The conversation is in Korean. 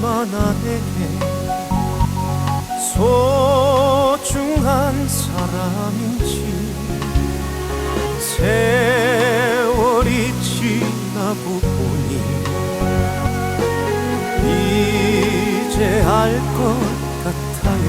얼마나 내게 소중한 사람인지 세월이 지나고 보니 이제 알 것 같아요